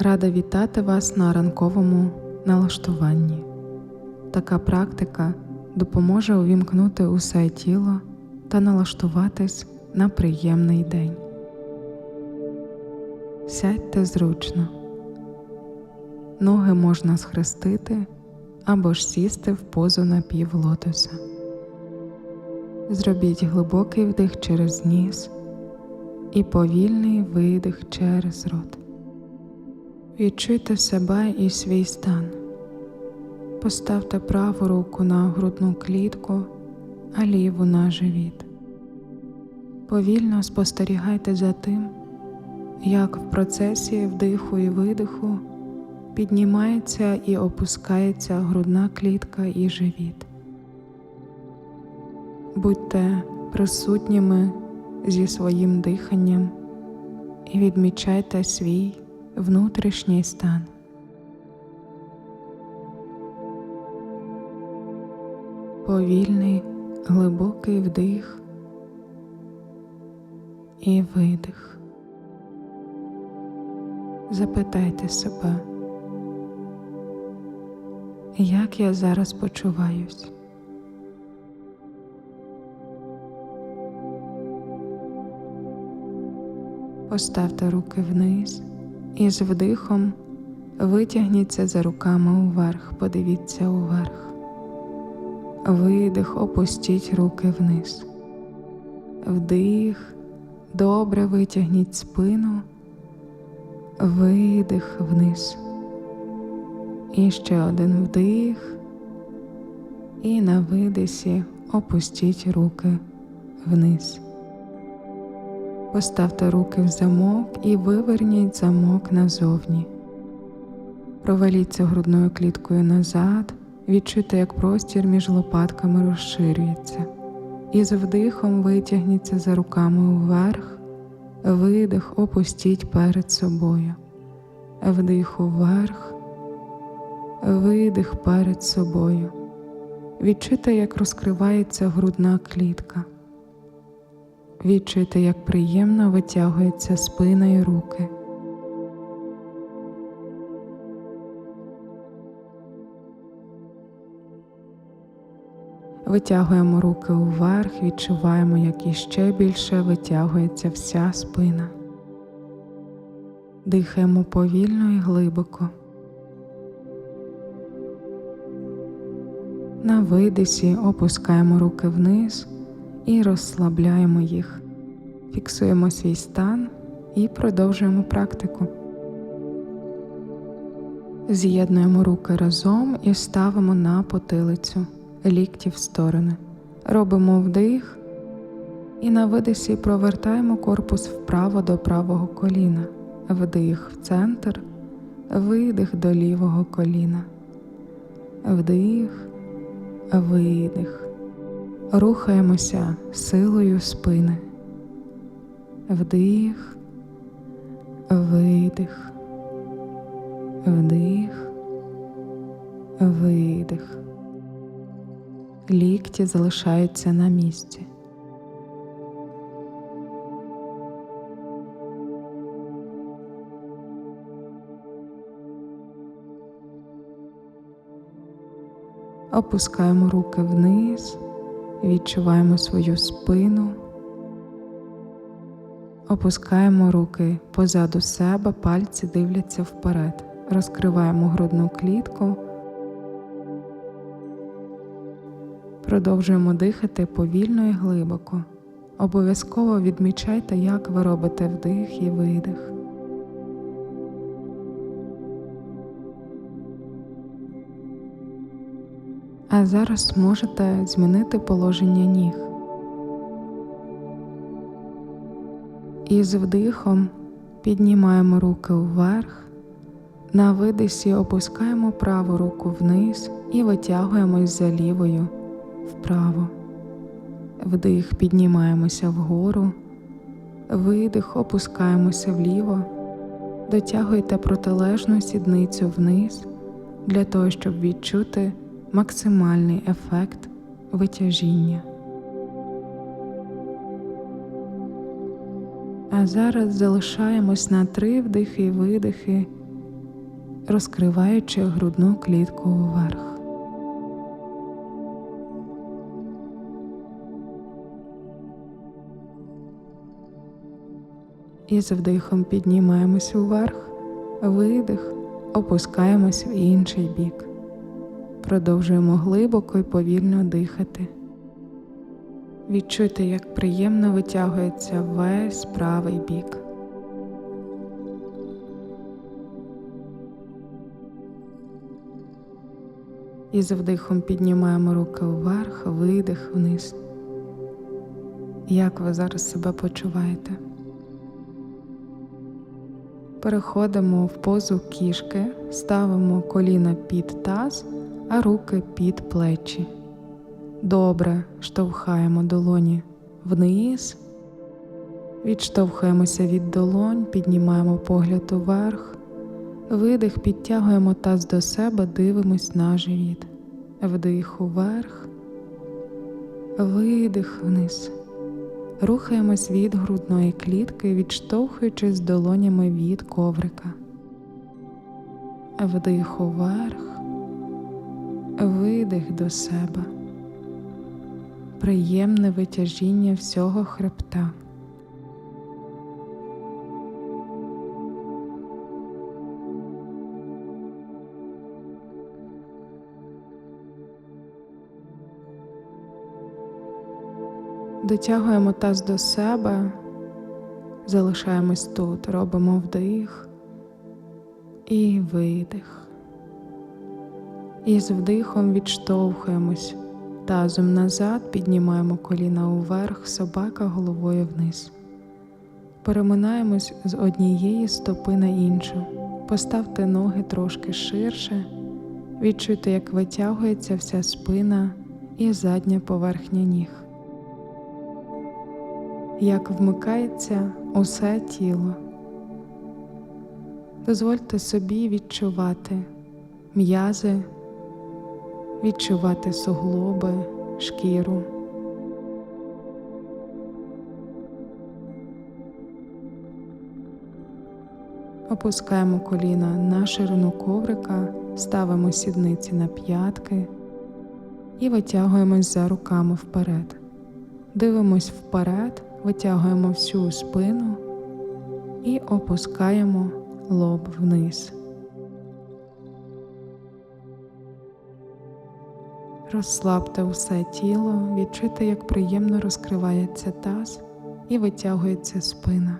Рада вітати вас на ранковому налаштуванні. Така практика допоможе увімкнути усе тіло та налаштуватись на приємний день. Сядьте зручно. Ноги можна схрестити або ж сісти в позу напівлотоса. Зробіть глибокий вдих через ніс і повільний видих через рот. Відчуйте себе і свій стан. Поставте праву руку на грудну клітку, а ліву на живіт. Повільно спостерігайте за тим, як в процесі вдиху і видиху піднімається і опускається грудна клітка і живіт. Будьте присутніми зі своїм диханням і відмічайте свій внутрішній стан. Повільний глибокий вдих і видих. Запитайте себе, як я зараз почуваюсь. Поставте руки вниз і з вдихом витягніться за руками уверх, подивіться уверх. Видих, опустіть руки вниз. Вдих, добре витягніть спину, видих вниз. І ще один вдих. І на видисі опустіть руки вниз. Поставте руки в замок і виверніть замок назовні. Проваліться грудною кліткою назад, відчуйте, як простір між лопатками розширюється. І з вдихом витягніться за руками вверх, видих опустіть перед собою. Вдих уверх, видих перед собою. Відчуйте, як розкривається грудна клітка. Відчуйте, як приємно витягується спина і руки. Витягуємо руки уверх, відчуваємо, як іще більше витягується вся спина. Дихаємо повільно і глибоко. На видисі опускаємо руки вниз і розслабляємо їх. Фіксуємо свій стан і продовжуємо практику. З'єднуємо руки разом і ставимо на потилицю, лікті в сторони. Робимо вдих і на видисі провертаємо корпус вправо до правого коліна. Вдих в центр, видих до лівого коліна. Вдих, видих. Рухаємося силою спини. Вдих, видих, вдих, видих. Лікті залишаються на місці. Опускаємо руки вниз, відчуваємо свою спину, опускаємо руки позаду себе, пальці дивляться вперед, розкриваємо грудну клітку, продовжуємо дихати повільно і глибоко. Обов'язково відмічайте, як ви робите вдих і видих. А зараз можете змінити положення ніг. І з вдихом піднімаємо руки вверх, на видисі опускаємо праву руку вниз і витягуємось за лівою вправо. Вдих піднімаємося вгору, видих опускаємося вліво, дотягуйте протилежну сідницю вниз для того, щоб відчути максимальний ефект витяжіння. А зараз залишаємось на три вдихи і видихи розкриваючи грудну клітку уверх. І з вдихом піднімаємось уверх, видих, опускаємось в інший бік. Продовжуємо глибоко і повільно дихати. Відчуйте, як приємно витягується весь правий бік. І з вдихом піднімаємо руки вверх, видих вниз. Як ви зараз себе почуваєте? Переходимо в позу кішки, ставимо коліна під таз, а руки під плечі. Добре штовхаємо долоні вниз, відштовхуємося від долонь, піднімаємо погляд уверх, видих, підтягуємо таз до себе, дивимось на живіт. Вдих уверх, видих вниз. Рухаємось від грудної клітки, відштовхуючись долонями від коврика. Вдих уверх, видих до себе. Приємне витяжіння всього хребта. Дотягуємо таз до себе, залишаємось тут, робимо вдих і видих. І з вдихом відштовхуємось тазом назад, піднімаємо коліна уверх, собака головою вниз. Переминаємось з однієї стопи на іншу. Поставте ноги трошки ширше, відчуйте, як витягується вся спина і задня поверхня ніг як вмикається усе тіло. Дозвольте собі відчувати м'язи, відчувати суглоби, шкіру. Опускаємо коліна на ширину коврика, ставимо сідниці на п'ятки і витягуємось за руками вперед. Дивимось вперед, витягуємо всю спину і опускаємо лоб вниз. Розслабте усе тіло, відчуйте, як приємно розкривається таз і витягується спина.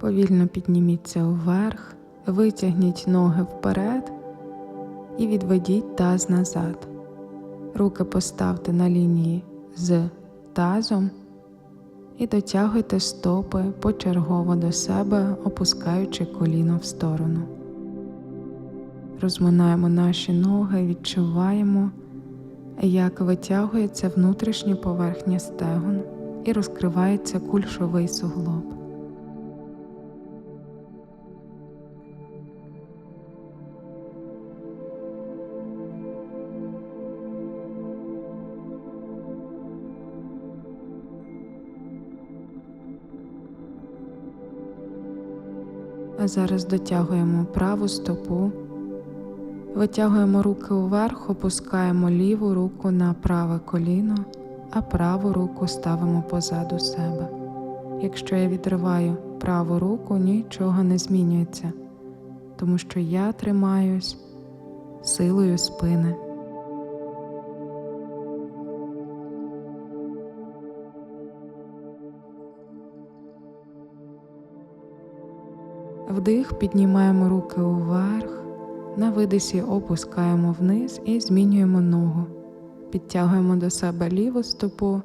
Повільно підніміться вверх, витягніть ноги вперед і відведіть таз назад. Руки поставте на лінії з тазом і дотягуйте стопи почергово до себе, опускаючи коліно в сторону. Розминаємо наші ноги, відчуваємо, як витягується внутрішня поверхня стегон і розкривається кульшовий суглоб. Зараз дотягуємо праву стопу, витягуємо руки вверх, опускаємо ліву руку на праве коліно, а праву руку ставимо позаду себе. Якщо я відриваю праву руку, нічого не змінюється, тому що я тримаюсь силою спини. Вдих, піднімаємо руки уверх, на видисі опускаємо вниз і змінюємо ногу. Підтягуємо до себе ліву стопу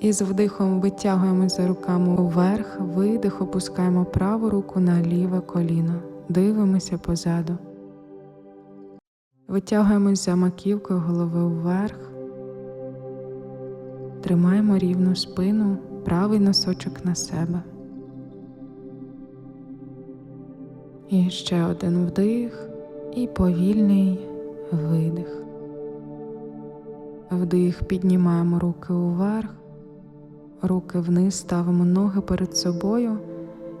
і з вдихом витягуємо за руками вверх, видих, опускаємо праву руку на ліве коліно. Дивимося позаду. Витягуємось за маківкою голови вверх. Тримаємо рівну спину, правий носочок на себе. І ще один вдих і повільний видих. Вдих, піднімаємо руки уверх, руки вниз, ставимо ноги перед собою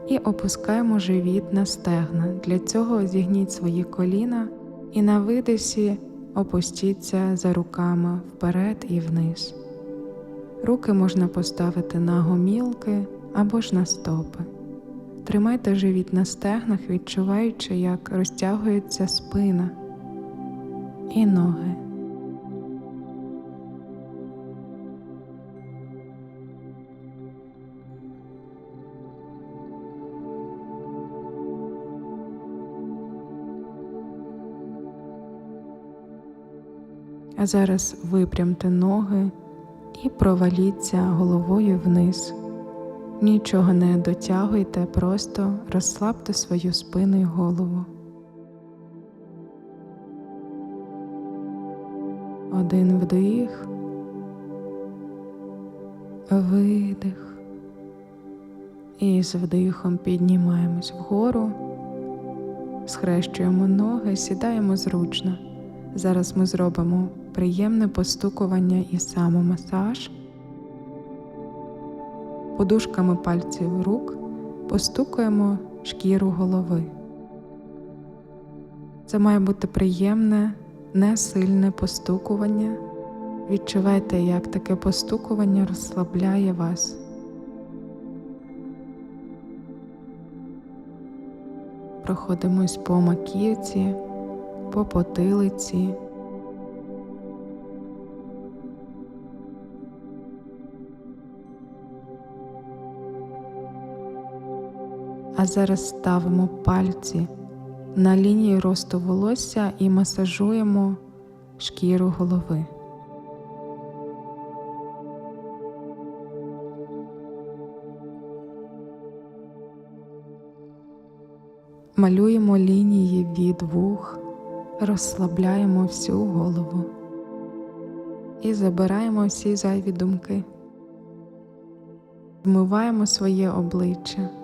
і опускаємо живіт на стегна. Для цього зігніть свої коліна і на видисі опустіться за руками вперед і вниз. Руки можна поставити на гомілки або ж на стопи. Тримайте живіт на стегнах, відчуваючи, як розтягується спина і ноги. А зараз випрямте ноги і проваліться головою вниз. Нічого не дотягуйте, просто розслабте свою спину і голову. Один вдих, видих. І з вдихом піднімаємось вгору, схрещуємо ноги, сідаємо зручно. Зараз ми зробимо приємне постукування і самомасаж. Подушками пальців рук постукуємо шкіру голови. Це має бути приємне, не сильне постукування. Відчувайте, як таке постукування розслабляє вас. Проходимось по маківці, по потилиці. А зараз ставимо пальці на лінії росту волосся і масажуємо шкіру голови. Малюємо лінії від вух, розслабляємо всю голову і забираємо всі зайві думки, вмиваємо своє обличчя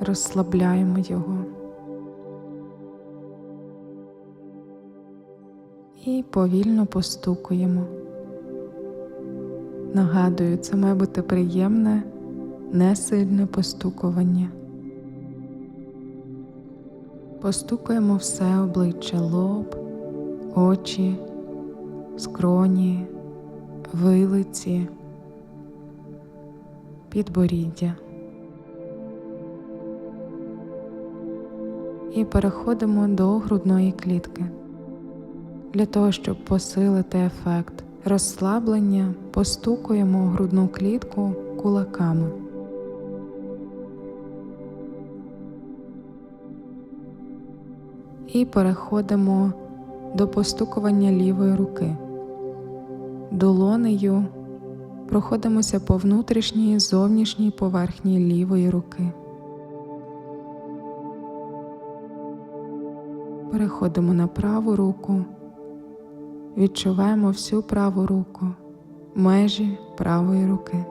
розслабляємо його. І повільно постукуємо. Нагадую, це має бути приємне, несильне постукування. Постукуємо все обличчя лоб, очі, скроні, вилиці, підборіддя. І переходимо до грудної клітки. Для того, щоб посилити ефект розслаблення, постукуємо грудну клітку кулаками. І переходимо до постукування лівої руки. Долонею проходимося по внутрішній зовнішній поверхні лівої руки. Переходимо на праву руку, відчуваємо всю праву руку, межі правої руки.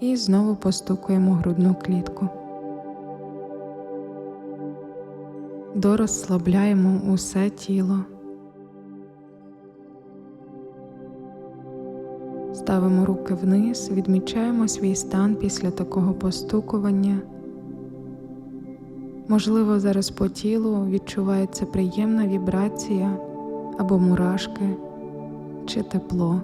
І знову постукуємо грудну клітку. Дорозслабляємо усе тіло. Ставимо руки вниз, відмічаємо свій стан після такого постукування. Можливо, зараз по тілу відчувається приємна вібрація або мурашки чи тепло.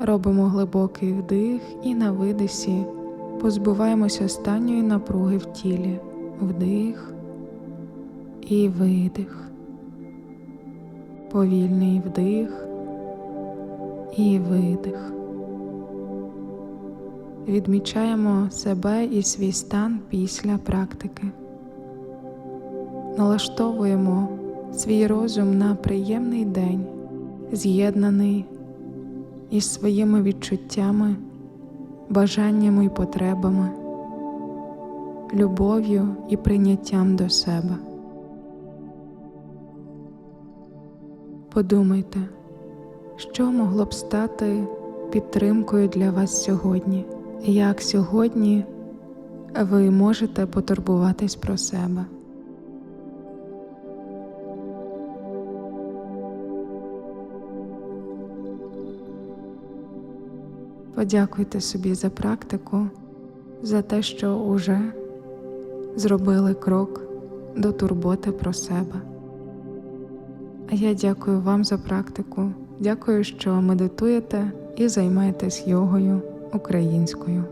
Робимо глибокий вдих і на видисі позбуваємося останньої напруги в тілі, вдих і видих повільний вдих і видих. Відмічаємо себе і свій стан після практики. Налаштовуємо свій розум на приємний день, з'єднаний із своїми відчуттями, бажаннями і потребами, любов'ю і прийняттям до себе. Подумайте, що могло б стати підтримкою для вас сьогодні, як сьогодні ви можете потурбуватись про себе. Подякуйте собі за практику, за те, що уже зробили крок до турботи про себе. А я дякую вам за практику. Дякую, що медитуєте і займаєтесь йогою українською.